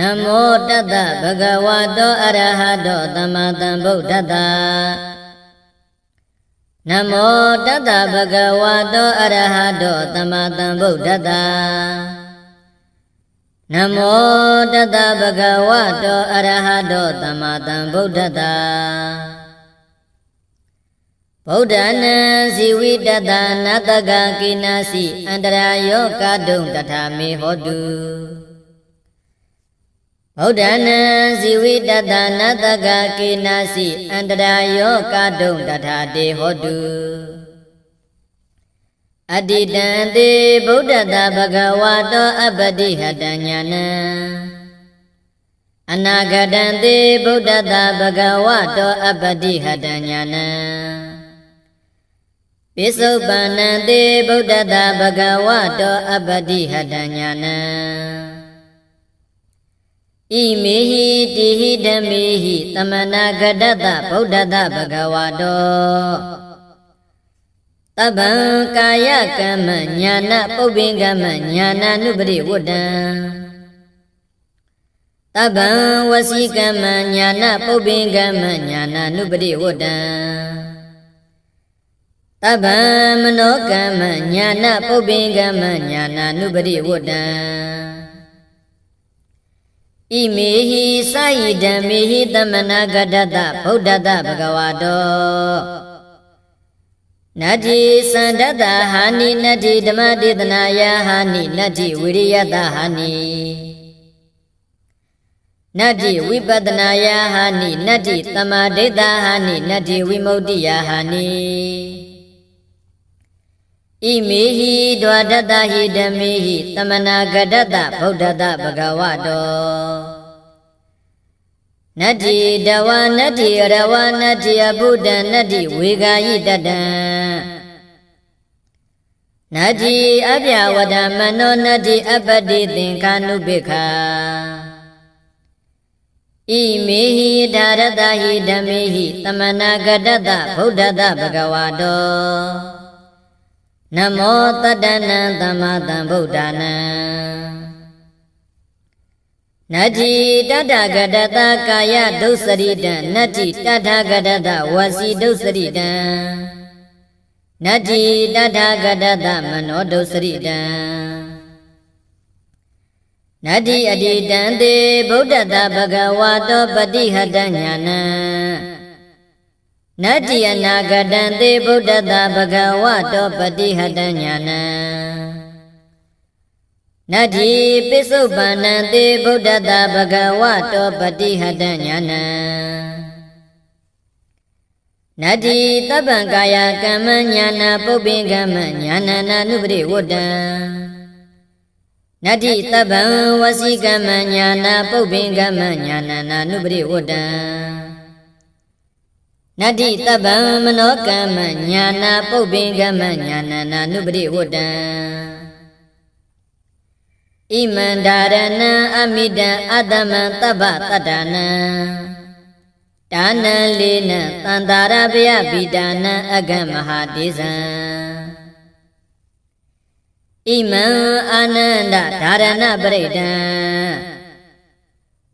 နမောတတ္တဗဂဝတောအရဟတောသမ္မာသမ္ဗုဒ္ဓတ္တနမောတတ္တဗဂဝတောအရဟတောသမ္မာသမ္ဗုဒ္ဓတ္တနမောတတ္တဗဂဝတောအရဟတောသမ္မာသမ္ဗုဒ္ဓတ္တဗုဒ္ဓနာဇီဝိတတနတကကိနာစီအန္တရာယောကတုံတထာမေဟောတု ဗုဒ္ဓနာဇီဝိတတနတကကိနာစီအန္တရာယောကတုံတထာတေဟောတုအတ္တိတံတေဗုဒ္ဓတဘဂဝါတောအပတိဟတညာနံအနာဂတံတေဗုဒ္ဓတဘဂဝါတောအပတိဟတညာနံပိစုပန္နံတေဗုဒ္ဓတာဘဂဝတောအပတိဟတညာနံ ဣမေဟိတိဟိဓမ္မေဟိသမနာဂတတဗုဒ္ဓတာဘဂဝတောတဗ္ဗံကာယကမ္မညာနာပုပ္ပင်ကမ္မညာနာနုပရိဝတ္တံတဗ္ဗံဝစီကမ္မညာနာပုပ္ပင်ကမ္မညာနာနုပရိဝတ္တံတဗ္ဗံမနောကမ္မညာနာပုပ္ပင်ကမ္မညာနာနုပရိဝတ္တံ ဣမေဟိစာယိဓမ္မေဟိသမနာဂတတဗုဒ္ဓတဘဂဝါတောနတ္တိသန္တတဟာနိနတ္တိဓမ္မဒေသနာယဟာနိနတ္တိဝိရိယတဟာနိနတ္တိဝိပဒနာယဟာနိနတ္တိသမာဓိတဟာနိနတ္တိဝိမု ക്തി ယဟာနိ ဣမေဟိဒွါဒတ္တဟိဓမ္မေဟိသမနာဂတတဗုဒ္ဓတဘဂဝတောနတ္တိတဝနတ္တိရဝနတ္တိအဘုဒ္ဓနတ္တိဝေဂာယိတတံနတ္တိအပြဝဒမနောနတ္တိအပတိသင်္ခာနုပိခာဣမေဟိဒါရတဟိဓမ္မေဟိသမနာဂတတဗုဒ္ဓတဘဂဝတော နမောတတနံသမ္မာသမ္ဗုဒ္ဓနာနတ္တိတတဂတတကာယဒုစရိတံနတ္တိတထဂတတဝစီဒုစရိတံနတ္တိတထဂတတမနောဒုစရိတံနတ္တိအတိတံတေဗုဒ္ဓတဘဂဝါတောပတိဟတညာနံ နတ္တိအနာဂတံသေဗုဒ္ဓတာဘဂဝတောပတိဟတညာနံနတ္တိပိစုပန္နံသေဗုဒ္ဓတာဘဂဝတောပတိဟတညာနံနတ္တိတပ္ပံကာယကမ္မညာနာပုပ္ပင်ကမ္မညာနာနာနုပရိဝတ္တံနတ္တိတပ္ပံဝစီကမ္မညာနာပုပ္ပင်ကမ္မညာနာနာနုပရိဝတ္တံ နတ္တိတပ္ပံမနောကမ္မညာနာပုပ္ပင်ကမ္မညာနာနာနုပရိဝတ္တံဣမန္ဒာရဏံအမိတံအတ္တမံတပ္ပတတ္တနံဒါနံလေးနံတန္တာရဗယပိဒါနံအကမဟာတိဇံဣမံအာနန္ဒဓာရဏပရိဒံ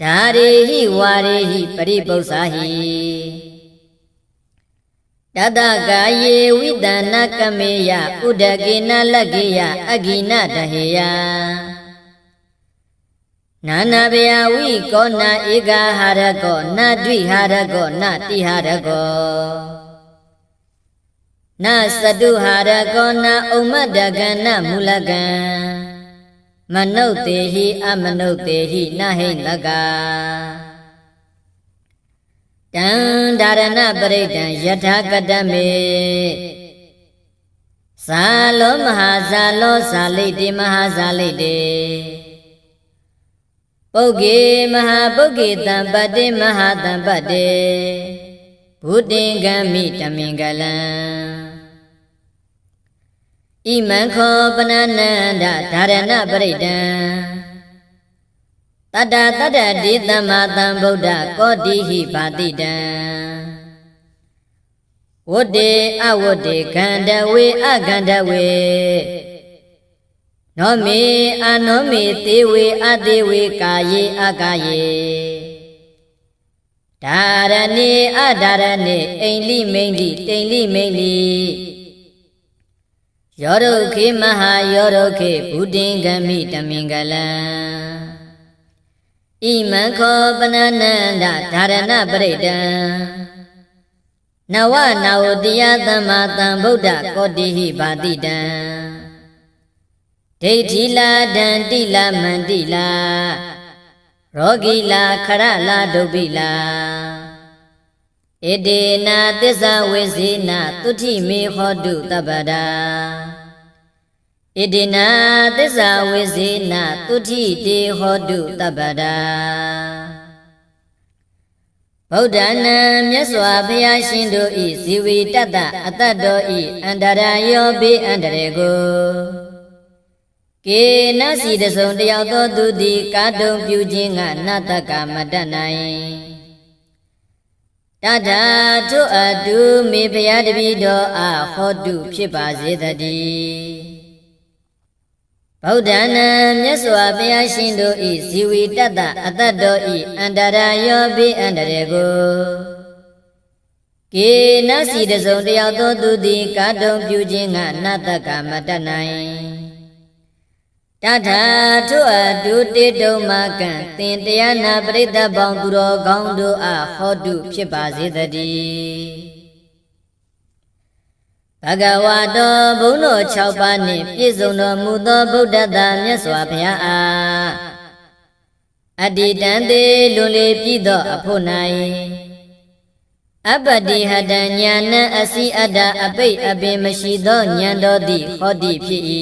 ဓာရေဟိဝါရေဟိပရိပု္ပ္ပာဟိ တတကာယေဝိတနာကမေယဥဒကေနလကေယအဂိနတဟေယနာနာဘယဝိကောနာဧကဟာရကောနဒွိဟာရကောနတိဟာရကောနသတုဟာရကောနဥမ္မတကနမူလကံမနုဿေဟိအမနုဿေဟိနဟိတကာ တံဒါရဏပရိဒံယထာကတမေဇာလောမဟာဇာလောဇာလိတေမဟာဇာလိတေပုဂ္ဂေမဟာပုဂ္ဂေတံပတ္တိမဟာတံပတ္တိဘုတိင်္ဂမိတမင်္ဂလံဣမံခောပနနန္ဒဒါရဏပရိဒံ တတ္တတတ္တဒီသမ္မာသမ္ဗုဒ္ဓကောတိဟိပါတိတံဝတ္တေအဝတ္တေခန္ဓဝေအခန္ဓဝေနောမေအာနောမေသေဝေအသေးဝေကာယေအကာယေဒါရဏေအဒါရဏေအိန္လိမိန်လိတိန်လိမိန်လိယောဒုခေမဟာယောဒုခေဘုဒ္ဓင်္ဂမိတမင်္ဂလံ ဣမံခောပနနန္ဒဒါရဏပရိဒံနဝနာဝတိယသမ္မာသမ္ဗုဒ္ဓကောတိဟိပါတိတံဒိဋ္ဌိလာဒန္တိလာမန္တိလာရောဂီလာခရလာဒုဗ္ဗိလာဣတေနာသစ္စာဝိဇေနသုတိမေဟောတုတပ္ပဒါ ဣတေနာသစ္စာဝိဇေနသုတိတေဟောတုတပ္ပဒါဗုဒ္ဓနာမြတ်စွာဘုရားရှင်တို့ဤဇီဝီတတ္တအတ္တတော်ဤအန္တရာယောဘေးအန္တရေကိုကေနစီတစုံတယောက်သောသူသည်ကာတုံပြုခြင်းကနတ္တကမတတ်နိုင်တထာထုအတုမေဘုရားတပည့်တော်အားဟောတုဖြစ်ပါစေတည်း ဗုဒ္ဓနာမြတ်စွာဘုရားရှင်တို့ဤဇီဝီတတ္တအတ္တတော်ဤအန္တရာယောဘေးအန္တရေကိုကေနစီတစုံတယောက်သောသူသည်ကာတုံပြုခြင်းကနတ္တကမတတ်နိုင်တထာထုအတုတေတုံမကံသင်တရားနာပရိသတ်ပေါင်းသူတော်ကောင်းတို့အားဟောတုဖြစ်ပါစေတည်း ဘဂဝါတော်ဘုန်းတော်6ပါးနှင့်ပြည့်စုံတော်မူသောဗုဒ္ဓသာမြတ်စွာဘုရားအားအတ္တိတံသေးလွန်လေပြည့်သောအဖို့၌အပတိဟတညာဏအစီအတ္တအပိတ်အပင်မရှိသောဉာဏ်တော်သည်ဟောတိဖြစ်၏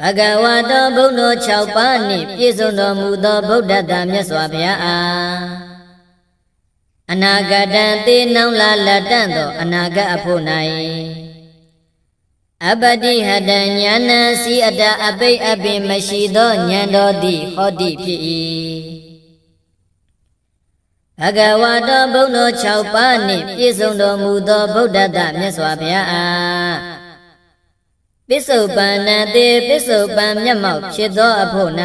ဘဂဝါတော်ဘုန်းတော်6ပါးနှင့်ပြည့်စုံတော်မူသောဗုဒ္ဓတာမြတ်စွာဘုရားအား အနာဂတံသေနောင်လာလက်တန့်သောအနာဂတ်အဖို့၌အပတိဟတဉာဏစီအတအပိတ်အပင်မရှိသောဉာဏ်တော်သည်ဟောတိဖြစ်၏ဘဂဝါတော်ဘုန်းတော်6ပါးနှင့်ပြည့်စုံတော်မူသောဗုဒ္ဓတာမြတ်စွာဘုရားအားပစ္စုပန်နတေပစ္စုပန်မျက်မှောက်ဖြစ်သောအဖို့၌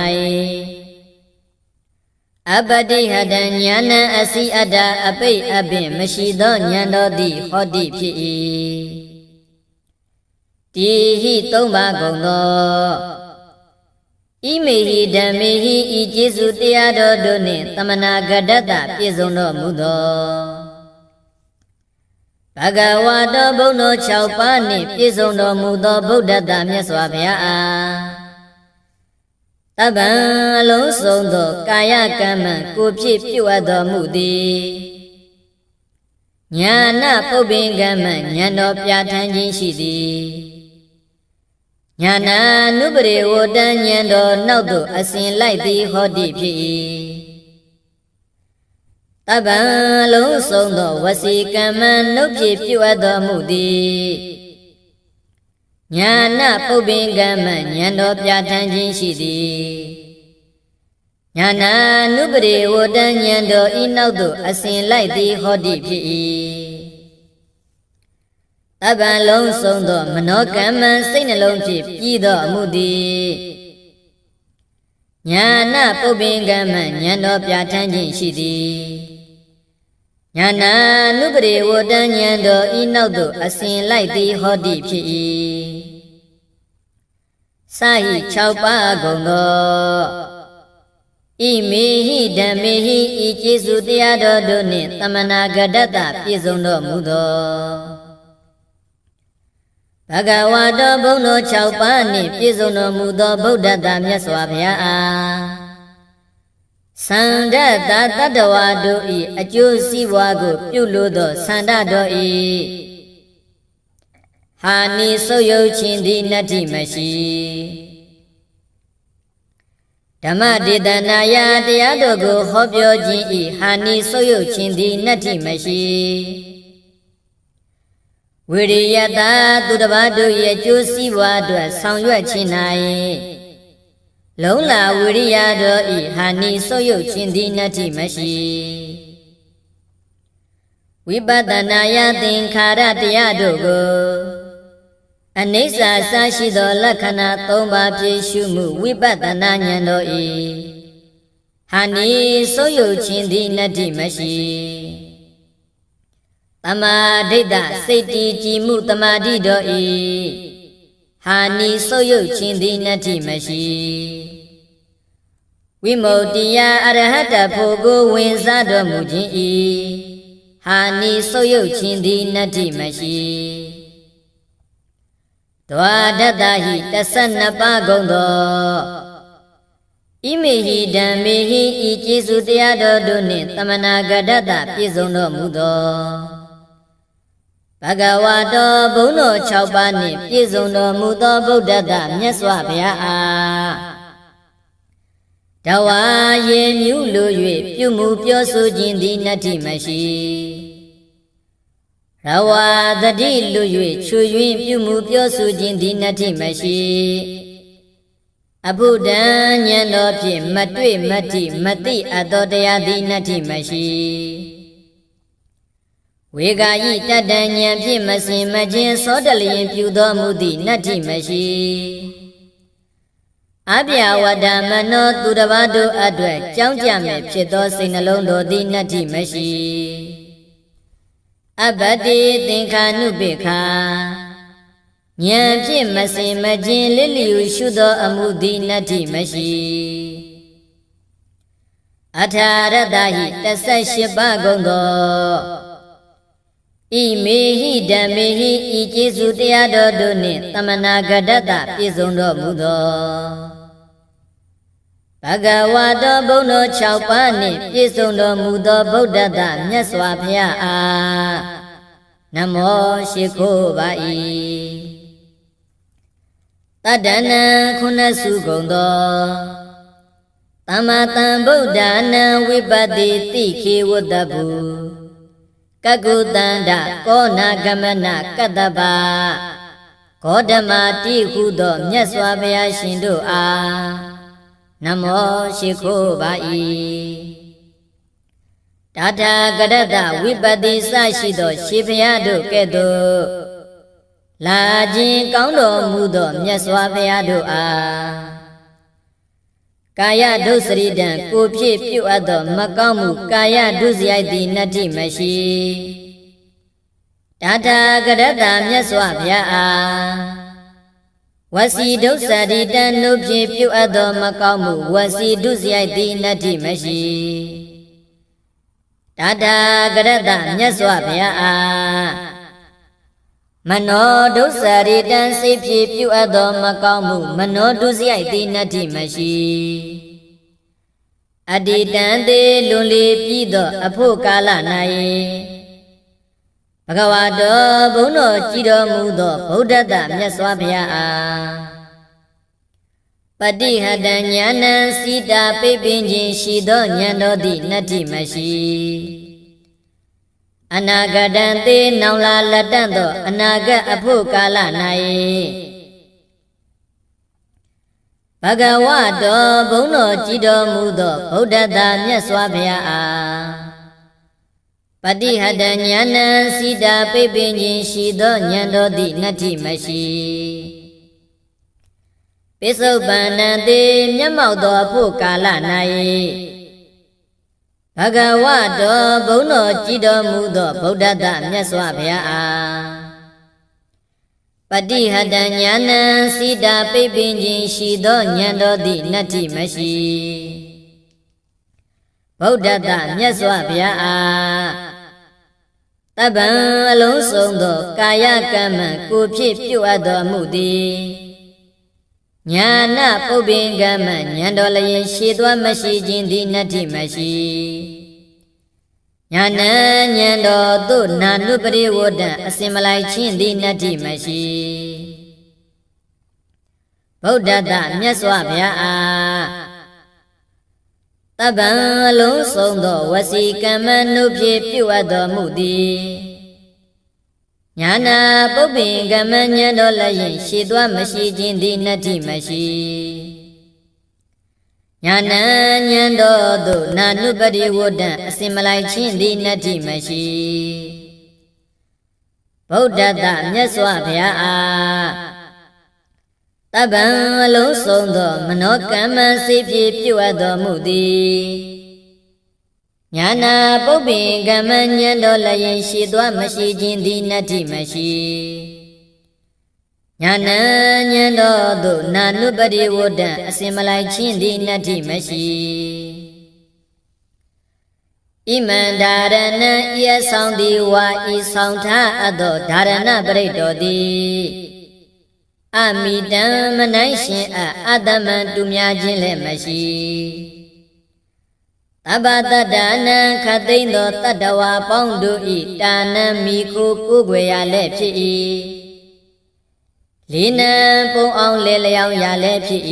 အပတိဟတဉာဏံအစီအတ္တအပိတ်အပင်မရှိသောဉာဏ်တော်သည်ဟောတိဖြစ်၏တိဟိသုံးပါကုန်သောဣမေဟိဓမ္မေဟိဤကျေစုတရားတော်တို့နှင့်တမနာဂဒတ္တပြည့်စုံတော်မူသောဘဂဝါတော်ဘုန်းတော်6ပါးနှင့်ပြည့်စုံတော်မူသောဗုဒ္ဓတာမြတ်စွာဘုရားအား တပ္ပံအလုံးစုံသောကာယကမ္မကိုဖြစ်ပြုအပ်တော်မူသည်ညာနာပုပ္ပင်ကမ္မဉာဏ်တော်ပြဋ္ဌာန်းခြင်းရှိသည်ညာနာနုပရိဝတ္တဉာဏ်တော်နောက်သို့အစဉ်လိုက်သည်ဟောတိဖြစ်၏တပံလုံးစုံသောဝစီကမ္မနှုတ်ဖြစ်ပြုအပ်တော်မူသည် ညာနာပုပ္ပင်ကမ္မဉာဏ်တော်ပြဋ္ဌာန်းခြင်းရှိသည်ညာနာနုပရိဝတ္တဉာဏ်တော်ဤနောက်သို့အစဉ်လိုက်သည်ဟောတိဖြစ်၏တပံလုံးစုံသောမနောကမ္မစိတ်နှလုံးဖြင့်ပြီးသောအမှုသည်ညာနာပုပ္ပင်ကမ္မဉာဏ်တော်ပြဋ္ဌာန်းခြင်းရှိသည် ညာနာနုပရိဝတ္တဉာဏ်တော်ဤနောက်သို့အစဉ်လိုက်သည်ဟောတိဖြစ်၏စာဟိ6ပါးကုန်သောဣမေဟိဓမ္မေဟိဤကျေစုတရားတော်တို့နှင့်တမနာဂဒတ္တပြည့်စုံတော်မူသောဘဂဝါတော်ဘုန်းတော်6ပါးနှင့်ပြည့်စုံတော်မူသောဗုဒ္ဓတာမြတ်စွာဘုရားအား သန္ဓတာတတ္တဝါတို့ဤအကျိုးစီးပွားကို ပြုလို့သောသန္ဓတော်ဤဟာနိဆုပ်ယုတ်ခြင်းသည်နတ္တိမရှိဓမ္မဒေသနာယတရားတော်ကိုဟောပြောခြင်းဤဟာနိဆုပ်ယုတ်ခြင်းသည်နတ္တိမရှိဝိရိယတာသူတစ်ပါးတို့ရဲ့အကျိုးစီးပွားအတွက်ဆောင်ရွက်ခြင်း၌ လုံးလာဝိရိယတော်ဤဟာနိဆုပ်ယုတ်ခြင်းသည်နတ္တိမရှိဝိပဿနာယသင်္ခါရတရားတို့ကိုအနိစ္စအစရှိသောလက္ခဏာ၃ပါးဖြင့်ရှုမှုဝိပဿနာဉာဏ်တော်ဤဟာနိစိုးရုပ်ခြင်းသည်နတ္တိမရှိတမာဒိဋ္ဌစိတ်တည်ကြည်မှုတမာတိတော်ဤ ဟာနိစိုးရုပ်ခြင်းသည်နတ္တိမရှိဝိမု ക്തി ယအရဟတဖို့ကိုဝင်စားတော်မူခြင်းဤဟာနိစိုးရုပ်ခြင်းသည်နတ္တိမရှိဒွါဒတ္တဟိ12ပါးကုန်သောဣမေဟိဓမ္မေဟိဤကျေစုတရားတော်တို့နှင့်တမနာဂဒတ္တပြည့်စုံတော်မူသော ဘဂဝါတော်ဘုန်းတော်6ပါးနှင့်ပြည့်စုံတော်မူသောဗုဒ္ဓတမြတ်စွာဘုရားအားတဝါယေမြူလို၍ပြုမှုပြောဆိုခြင်းသည်နတ္တိမရှိရဝါတတိလူ၍ချွေ၍ပြုမှုပြောဆိုခြင်းသည်နတ္ထိမရှိအဘုဒ္ဓံဉာဏ်တော်ဖြင့်မတွေ့မတိမတိအတ္တတရားသည်နတ္ထိမရှိ ဝေဂာယိတတ္တဉာဏ်ဖြင့်မစင်မခြင်းသောတလျင်ပြုတော်မူသည့်နတ္ထိမရှိအပြဝဒမနောသူတစ်ပါးတို့အတွက်ကြောင်းကြမဲ့ဖြစ်သောစိတ်နှလုံးတော်သည်နတ္ထိမရှိအဘတိသင်္ခာနုပိခာဉာဏ်ဖြင့်မစင်မခြင်းလစ်လျူရှုသောအမှုသည်နတ္တိမရှိအထာရတဟိ18ပါးကုန်သော ဣမေဟိဓမ္မေဟိဤကျေစုတရားတော်တို့နှင့်တမနာဂဒတ္တပြည့်စုံတော်မူသောဘဂဝါတော်ဘုန်းတော်6ပါးနှင့်ပြည့်စုံတော်မူသောဗုဒ္ဓတမြတ်စွာဘုရားအားနမောရှိခိုးပါ၏တတ္တနံခုနစုကုန်သောသမ္မာတံဗုဒ္ဓနာဝိပတိတိခေဝတ္တဘူ ကကုတန္တကောနာဂမနကတ္တပါဂေါတမတိဟုသောမြတ်စွာဘုရားရှင်တို့အားနမောရှိခိုးပါ၏တာထာကရတဝိပတိစရှိသောရှင်ဘုရားတို့ကဲ့သို့လာခြင်းကောင်းတော်မူသောမြတ်စွာဘုရားတို့အား ကာယဒုစရိတံကိုဖြစ်ပြုအပ်သောမကောင်းမှုကာယဒုစရိုက်သည်နတ္တိမရှိတာထာကရတမြတ်စွာဘုရားအားဝစီဒုစရိတံနုဖြစ်ပြုအပ်သောမကောင်းမှုဝစီဒုစရိုက်သည်နတ္တိမရှိတတာကရတမြတ်စွာဘုရားအား မနောဒုစရိတံစိတ်ဖြည့်ပြုအပ်သောမကောင်းမှု မနောဒုစရိုက်သည်နတ္တိမရှိအတ္တိတံသေးလွန်လေပြီးသောအဖို့ကာလ၌ဘဂဝါတော်ဘုန်းတော်ကြည်တော်မူသောဗုဒ္ဓတမြတ်စွာဘုရားအားပတိဟတဉာဏံစိတာပိပင်ခြင်းရှိသောဉာဏ်တော်သည်နတ္တိမရှိ အနာဂတံသေနောင်လာလက်တန့်သောအနာဂတ်အဖို့ကာလ၌ဘဂဝတော်ဘုန်းတော်ကြည်တော်မူသောဗုဒ္ဓတာမြတ်စွာဘုရားအားပတိဟတဉာဏံစိတာပိပင်ခြင်းရှိသောဉာဏ်တော်သည်နတ္တိမရှိပိစုပန္နံတိမျက်မှောက်သောဖို့ကာလ၌ ဘဂဝတော်ဘုန်းတော်ကြည်တော်မူသောဗုဒ္ဓတမြတ်စွာဘုရားအားပတိဟတဉာဏံစိတာပိပင်ခြင်းရှိသောဉာဏ်တော်သည်နတ္တိမရှိဗုဒ္ဓတမြတ်စွာဘုရားအားတပ္ပံအလုံးစုံသော ကာယကမ္မကိုဖြစ်ပြုအပ်တော်မူသည် ညာနာပုပ္ပင်ကမဉဏ်တော်လျင်ရှည်သွားမရှိခြင်းသည်နတ္တိမရှိညာနံဉဏ်တော်သို့နာနုပရိဝဒ္ဒအစင်မလိုက်ခြင်းသည်နတ္တိမရှိဗုဒ္ဓတမြတ်စွာဘုရားအားတပ္ပံအလုံးစုံသောဝစီကမ္မနုဖြင့်ပြုအပ်တော်မူသည် ညာနာပုပ္ပင်ကမဉ္ဇတော်လည်းရင်ရှည်သွားမရှိခြင်းသည်နတ္တိမရှိညာနံဉ္ဇတော်သို့နာနုပတိဝဒ္ဒအစင်မလိုက်ခြင်းသည်နတ္တိမရှိဗဗုဒ္ဓတမြတ်စွာဘုရားအားတပ္ပံအလုံးစုံသော မနောကမ္မစိဖြင့်ပြုအပ်တော်မူသည် ညာနာပုပ္ပင်ကမ္မညံတော်လည်းရင်ရှိသွားမရှိခြင်းသည်နတ္တိမရှိညာနံညံတော်သို့နာနုပတိဝဒံအစင်မလိုက်ခြင်းသည်နတ္တိမရှိဣမန္ဒာရဏံဤအဆောင်သည်ဝါဤဆောင်ထားအပ်သောဓာရဏပရိတ်တော်သည်အမိတံမနိုင်ရှင်အအတ္တမံတူများခြင်းလည်းမရှိ တပ္ပတတ္တနံခတ်သိမ့်သောတတ္တဝါပေါင်းတို့ဤတာနံမိကိုကိုွယ်ရလည်းဖြစ်၏လေးနံပုံအောင်လေလျောင်းရလည်းဖြစ်၏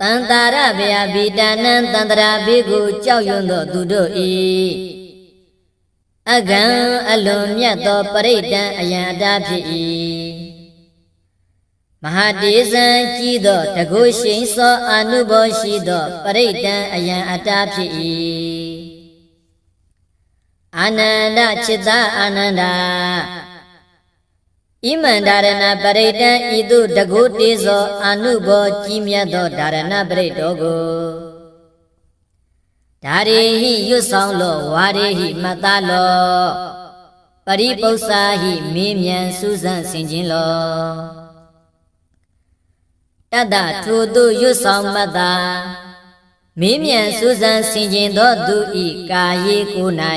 တန်တာရဗျာဗိတာနံတန္တရာဘေကိုကြောက်ရွံ့သောသူတို့ဤအကံအလွန်မြတ်သောပရိဒံအယံအတားဖြစ်၏ မဟာတေဇံကြီးသောတကုရှိန်သောအာနုဘောရှိသောပရိဒံအယံအတားဖြစ်၏အာနန္ဒจิตာအာနန္ဒာဣမန္ဒာရဏပရိဒံဤသို့တကုတေဇောအာနုဘောကြီးမြတ်သောဒါရဏပရိတောကိုဒါရေဟိရွတ်ဆောင်လောဝါရေဟိမတလောပရိပု္ပ္ပာဟိမေးမြန်းစူးစမ်းဆင်ခြင်းလော တတ္တထိုသူရွတ်ဆောင်မတ္တာမေးမြန်းစူးစမ်းဆင်ခြင်းသောသူဤကာယေကို၌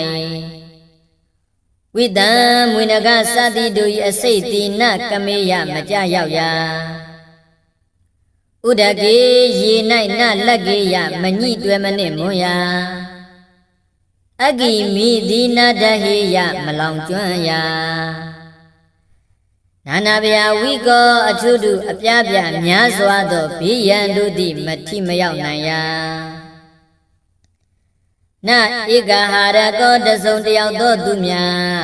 ဝိတံမွေနကစသည်တို့၏အစိတ်တိနကမေယမကြရောက်ရာဥဒကေရေ၌နလက်ကေယမညိတွယ်မနှင့်မွန်ရာအဂိမိဒီနာတဟေယမလောင်ကျွမ်းရာ နာနာဗျာဝိကောအထုတုအပြားပြများစွာသောဘေးရန်တို့သည်မထိမရောက်နိုင်ရာနဧကဟာရကောတစုံတယောက်သောသူများ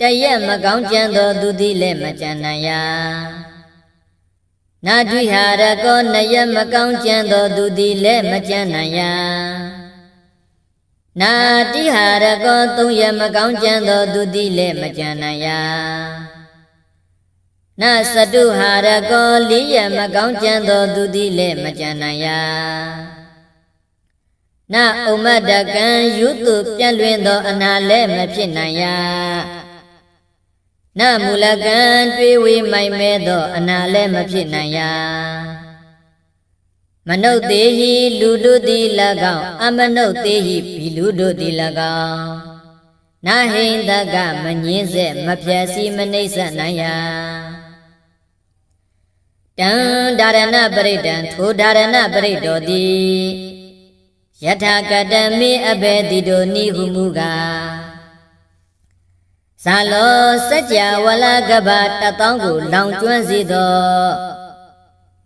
တရက်မကောင်းကြံသောသူသည်လည်းမကြံနိုင်ရာနာဒွိဟာရကောနရက်မကောင်းကြံသောသူသည်လည်းမကြံနိုင်ရာနာတိဟာရကောသုံးရက်မကောင်းကြံသောသူသည်လည်းမကြံနိုင်ရာ နသတုဟာရကောလေးရက်မကောင်းကြံသောသူသည်လည်းမကြံနိုင်ရာနဥမတကံယုတုပြန့်လွင်သောအနာလည်းမဖြစ်နိုင်ရာနမူလကံတွေးဝေးမိုင်မဲသောအနာလည်းမဖြစ်နိုင်ရာမနုဿေဟိလူတို့သည်၎င်းအမနုဿေဟိဘီလူတို့သည်၎င်းနာဟိန္ဒကမငင်းဆက်မဖြက်စီမနှိမ့်ဆက်နိုင်ရာ တံဒါရဏပရိဒံထိုဒါရဏပရိတောတိယထာကတမေအဘေတိတို့နိဟုမူကားဇာလောစัจ java ဝလကဗတတောင်းကိုလောင်ကျွမ်းစေသော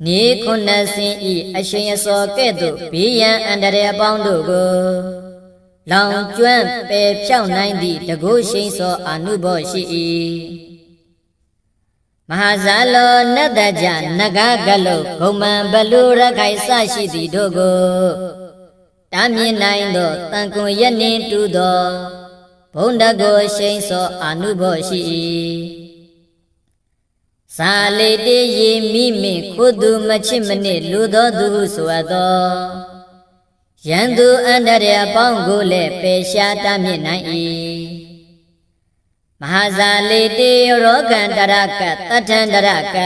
နေခုနှစ်စင်ဤအရှင်အစောကဲ့သို့ဘေးရန်အန္တရာယ်အပေါင်းတို့ကိုလောင်ကျွမ်းပယ်ဖြောက်နိုင်သည့်တကုရှိန်သောအာနုဘောရှိ၏ မဟာဇာလောနတ္တကြနဂကလုဂုံမံဘလူရခိုင်စရှိသည်တို့ကိုတာမြင်နိုင်သောတန်ကွန်ရနှင်းတူသောဘုံတကိုရှိန်သောအာနုဘောရှိ၏ဇာလေတေရေမိမိခုသူမချစ်မနစ်လူသောသူဟုဆိုအပ်သောယံသူအန္တရာယ်ပေါင်းကိုလည်းပယ်ရှားတတ်မြင့်နိုင်၏မ ဟာဇာလေတေရောဂန္တရကတထန္တရက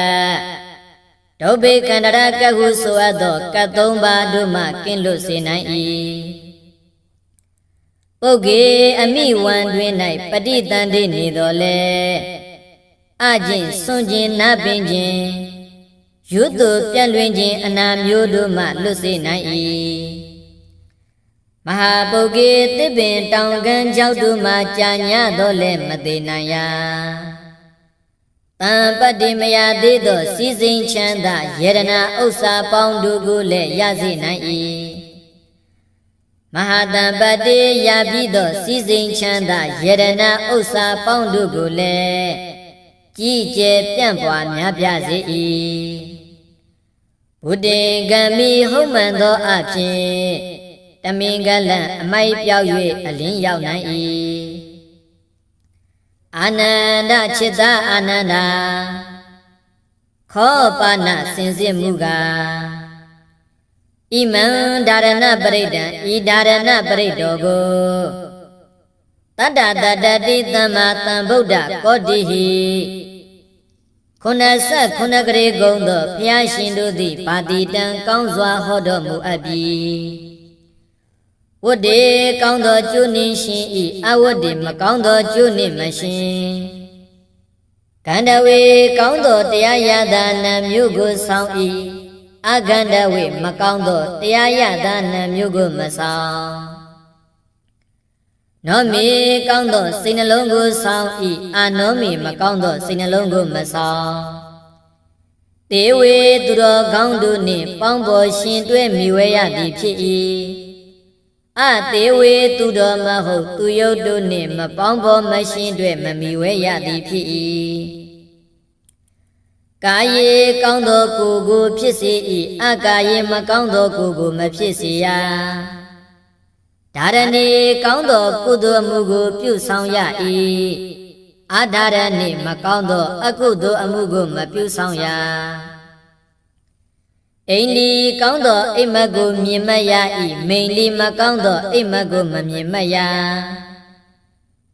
ဒုဗ္ဗေကန္တရကဟုဆိုအပ်သောကတ်သုံးပါးတို့မှကင်းလွတ်စေနိုင်၏ပုဂ္ဂေအမိဝံတွင်၌ပဋိတန်တိနေတော်လဲအကျင့်စွန့်ခြင်းနပင်ခြင်းရွတ်သူပြက်လွင်ခြင်းအနာမျိုးတို့မှလွတ်စေနိုင်၏ မဟာပုဂ္ဂေသစ်ပင်တောင်ကန်းကြောက်တို့မှကြာညတော့လဲမသေးနိုင်ရာတံပတ္တိမယသေးသောစီစဉ်ချမ်းသာယေရနာဥစ္စာပေါင်းတို့ကိုလည်းရစေနိုင်၏မဟာတံပတ္တိရပြီးသောစီစဉ်ချမ်းသာယေရနာဥစ္စာပေါင်းတို့ကိုလည်းကြည်ကျယ်ပြန့်ပွားများပြားစေ၏ဘုဒ္ဓေကံမီဟုတ်မှန်သောအဖြစ် တမင်္ဂလံအမိုက်ပြောက်၍အလင်းရောက်နိုင်၏အာနန္ဒจิตအာနန္ဒာခောပါဏစင်စစ်မှုကဣမံဒါရဏပရိဒံဤဒါရဏပရိတောကိုတတ္တတတ္တတိသမ္မာသမ္ဗုဒ္ဓကောတိဟိခုနဆက်ခုနကရေကုံသောဘုရားရှင်တို့သည်ပါတိတံကောင်းစွာဟောတော်မူအပ်ပြီ ဝတ္တေကောင်းသောကျိုးနှင့်ရှင်ဤအဝတ္တေမကောင်းသောကျိုးနှင့်မရှင်ကန္တဝေကောင်းသောတရားရတာနာမျိုးကိုဆောင်ဤအကန္တဝေမကောင်းသောတရားရတာနာမျိုးကိုမဆောင်နောမီကောင်းသောစိတ်နှလုံးကိုဆောင်ဤအာနောမီမကောင်းသောစိတ်နှလုံးကိုမဆောင်တေဝေသူတော်ကောင်းတို့နှင့်ပေါင်းဖော်ရှင်တွဲမိဝဲရသည်ဖြစ်၏ အသေးဝေသူတော်မဟုတ်သူယုတ်တို့နှင့်မပေါင်းဖော်မရှင်တွဲမမိဝဲရသည်ဖြစ်၏ကာယေကောင်းသောကိုယ်ကိုဖြစ်စေ၏အကာယေမကောင်းသောကိုယ်ကိုမဖြစ်စေရဒါရဏီကောင်းသောကုသိုလ်မှုကိုပြုဆောင်ရ၏အာဒါရဏီမကောင်းသောအကုသိုလ်အမှုကိုမပြုဆောင်ရ အိန္ဒီကောင်းသောအိမ်မက်ကိုမြင်မရ၏မိန်လီမကောင်းသောအိမ်မက်ကိုမမြင်မရ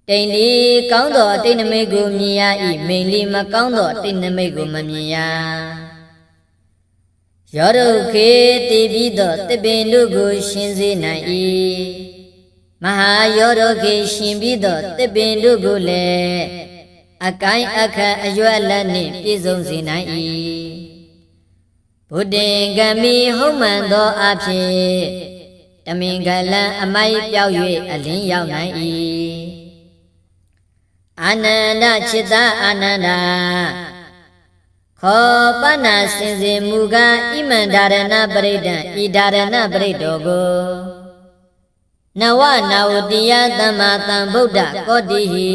တိန်လီကောင်းသောတိတ်နမိတ်ကိုမြင်ရ၏မိန်လီမကောင်းသောတိတ်နမိတ်ကိုမမြင်ရရောဒုခေတည်ပြီးသောတပင်တို့ကိုရှင်စေနိုင်၏မဟာရောဒုခေရှင်ပြီးသောတပင်တို့ကိုလည်းအကိုင်းအခတ်အရွက်လက်နှင့်ပြည့်စုံစေနိုင်၏ ဘုဒ္ဓင်ကမိဟုတ်မှန်သောအဖြစ်တမင်္ဂလံအမိုက်ပြောက်၍အလင်းရောက်နိုင်၏အာနန္ဒจิตအာနန္ဒာခောပဏစင်စင်မူကားဣမန္ဒရဏပရိဒံဤဒါရဏပရိတောကိုနဝနာဝတိယသမ္မာသမ္ဗုဒ္ဓကောတိဟိ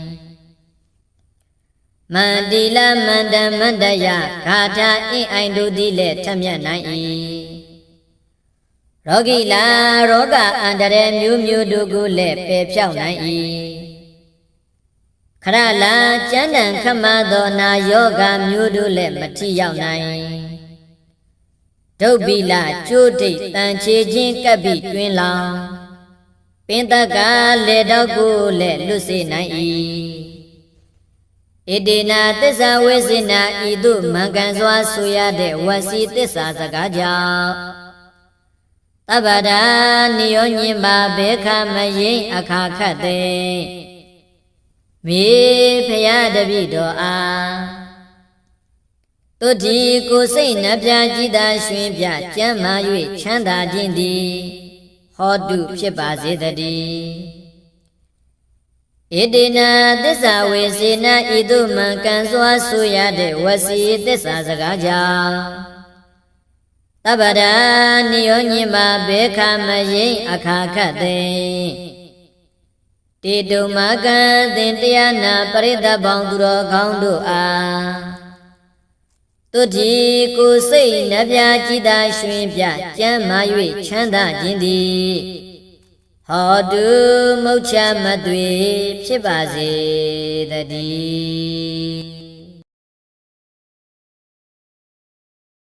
မန္တိလမန္တမန္တယဂါထာအင်းအိုင်တို့သည်လည်းထမြတ်နိုင်၏ရောဂိလာရောဂအန္တရာယ်မျိုးမျိုးတို့ကိုလည်းပယ်ဖြောက်နိုင်၏ခရလာကျမ်းတန်ခမသောနာယောဂမျိုးတို့လည်းမထိရောက်နိုင်ဒုဗ္ဗိလကျိုးတိတ်တန်ချေခြင်းကပ်ပြီးတွင်လောင်ပင်တကလေတော့ကိုလည်းလွတ်စေနိုင်၏ ဣတိနာသစ္စာဝေစိနာဤသို့မံကန်စွာဆိုရတဲ့ဝစီသစ္စာစကားကြောင့်တဗ္ဗဒာနိယောညင်ပါဘေခမယိအခါခတ်တဲ့မေဖရာတပိတော်အားတုတိကိုစိတ်နှပြကြည်သာရွှင်ပြကျမ်းမာ၍ချမ်းသာခြင်းသည်ဟောတုဖြစ်ပါစေတည်း ဣတိနာသစ္စာဝေစေနာဤသို့မှကံစွာဆိုရတဲ့ဝစီသစ္စာစကားကြောင့်တပ္ပဒာနိယောညင်ပါဘေခမယိအခါခတ်သိတေတုမကံသင်တရားနာပရိသတ်ပေါင်းသူတော်ကောင်းတို့အားတုတိကိုစိတ်နှပြကြည်သာရွှင်ပြကြမ်းမာ၍ချမ်းသာခြင်းသည် ဟောတုမုတ်ချမသွေဖြစ်ပါစေတည်း